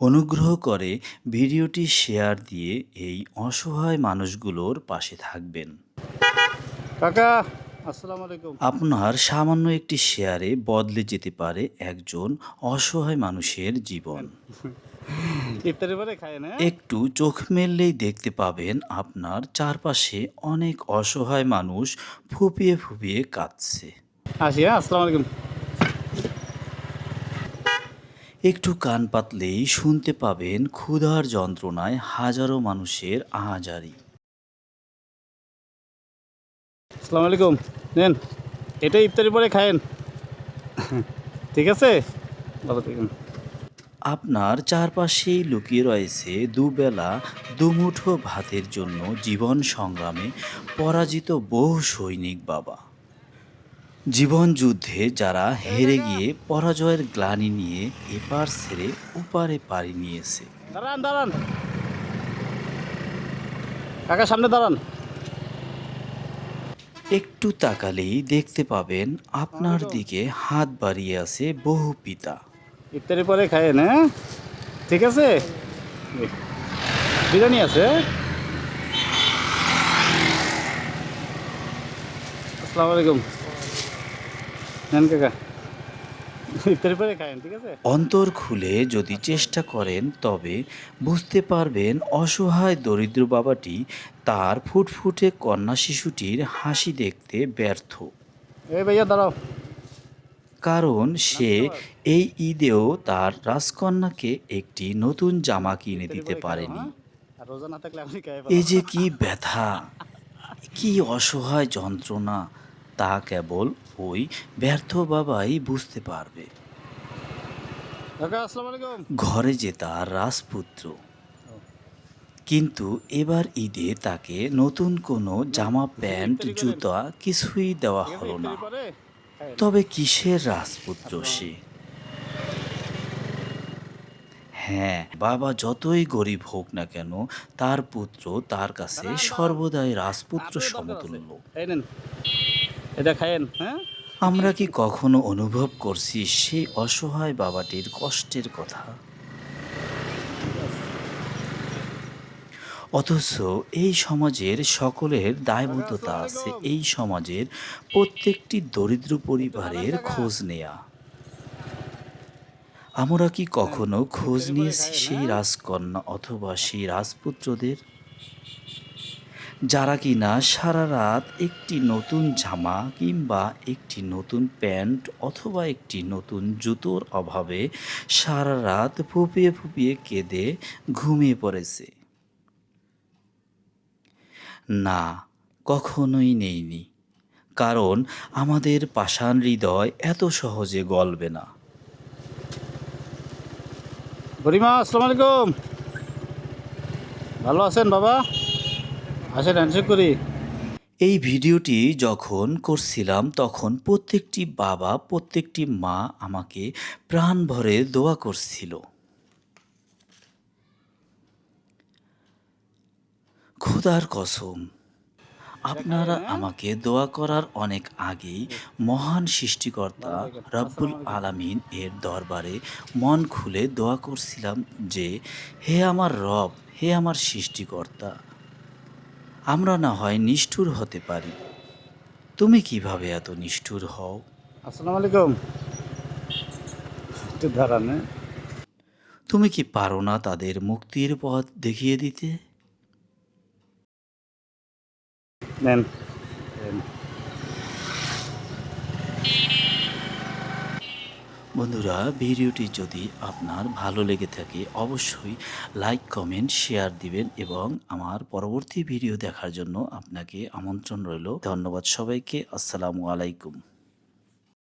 অনুগ্রহ করে ভিডিওটি শেয়ার দিয়ে এই অসহায় মানুষগুলোর পাশে থাকবেন। কাকা আসসালামু আলাইকুম। আপনার সামান্য একটি শেয়ারে বদলে যেতে পারে একজন অসহায় মানুষের জীবন। একটু চোখ মেললেই দেখতে পাবেন আপনার চারপাশে অনেক অসহায় মানুষ ফুপিয়ে ফুপিয়ে কাঁদছে। আসি হ্যাঁ আসসালামু আলাইকুম। একটু কান পাতলেই শুনতে পাবেন ক্ষুধার যন্ত্রণায় হাজারো মানুষের আহাজারি। আসসালামু আলাইকুম। নেন এটা ইফতারের পরে খায়েন। ঠিক আছে? ভালো থাকুন। আপনার চারপাশেই লুকিয়ে রয়েছে দুবেলা দুমুঠো ভাতের জন্য জীবন সংগ্রামে পরাজিত বহু সৈনিক বাবা। জীবন যুদ্ধে যারা হেরে গিয়ে পরাজয়ের গ্লানি নিয়ে এপার ছেড়ে ওপারে পাড়ি নিয়েছে। দাঁড়ান দাঁড়ান। কাকা সামনে দাঁড়ান। একটু তাকালেই দেখতে পাবেন আপনার দিকে হাত বাড়িয়ে আছে বহু পিতা। ইফতারের পরে খায়েন হ্যাঁ? ঠিক আছে? বিরিয়ানি আছে আসসালামু আলাইকুম। নেন কাকা। অন্তর খুলে যদি চেষ্টা করেন তবে বুঝতে পারবেন অসহায় দরিদ্র বাবাটি তার ফুটফুটে কন্যা শিশুটির হাসি দেখতে ব্যর্থ। দাঁড়াও। কারণ সে এই ঈদেও তার রাজকন্যাকে একটি নতুন জামা কিনে দিতে পারেনি। খাই এই যে কি ব্যথা কি অসহায় যন্ত্রণা। তা কেবল ওই ব্যর্থ বাবাই বুঝতে পারবে। ঘরে যে তার রাজপুত্র। কিন্তু এবার ঈদে তাকে নতুন কোনো জামা প্যান্ট জুতা কিছুই দেওয়া হলো না। খায়েন। তবে কিসের রাজপুত্র সে? হ্যাঁ বাবা যতই গরিব হোক না কেন তার পুত্র তার কাছে সর্বদাই রাজপুত্র সমতুল্য। এটা খায়েন হ্যাঁ? আমরা কি কখনো অনুভব করছি সেই অসহায় বাবাটির কষ্টের কথা? অথচ এই সমাজের সকলের দায়বদ্ধতা আছে, এই সমাজের প্রত্যেকটি দরিদ্র পরিবারের খোঁজ নেয়া। আমরা কি কখনো খোঁজ নিয়েছি সেই রাজকন্যা অথবা সেই রাজপুত্রদের? যারা কিনা সারা রাত একটি নতুন জামা কিংবা একটি নতুন প্যান্ট অথবা একটি নতুন জুতোর অভাবে সারা রাত ফুপিয়ে ফুপিয়ে কেঁদে ঘুমিয়ে পড়েছে। না, কখনোই নেইনি, কারণ আমাদের পাষাণ হৃদয় এত সহজে গলবে না। আসসালামু আলাইকুম। ভালো আছেন বাবা? এই ভিডিওটি যখন করছিলাম, তখন প্রত্যেকটি বাবা, প্রত্যেকটি মা আমাকে প্রাণ ভরে দোয়া করছিল। খোদার কসম, আপনারা আমাকে দোয়া করার অনেক আগেই মহান সৃষ্টিকর্তা রব্বুল আলামিন এর দরবারে মন খুলে দোয়া করছিলাম যে, হে আমার রব, হে আমার সৃষ্টিকর্তা আমরা না হয় নিষ্ঠুর হতে পারি তুমি কীভাবে এত নিষ্ঠুর হও আসসালামু আলাইকুম একটু দাঁড়ান হ্যাঁ? তুমি কি পারো না তাদের মুক্তির পথ দেখিয়ে দিতে নেন। বন্ধুরা, ভিডিওটি যদি আপনার ভালো লেগে থাকে, অবশ্যই লাইক, কমেন্ট, শেয়ার দিবেন এবং আমার পরবর্তী ভিডিও দেখার জন্য আপনাকে আমন্ত্রণ রইল। ধন্যবাদ সবাইকে। আসসালামু আলাইকুম।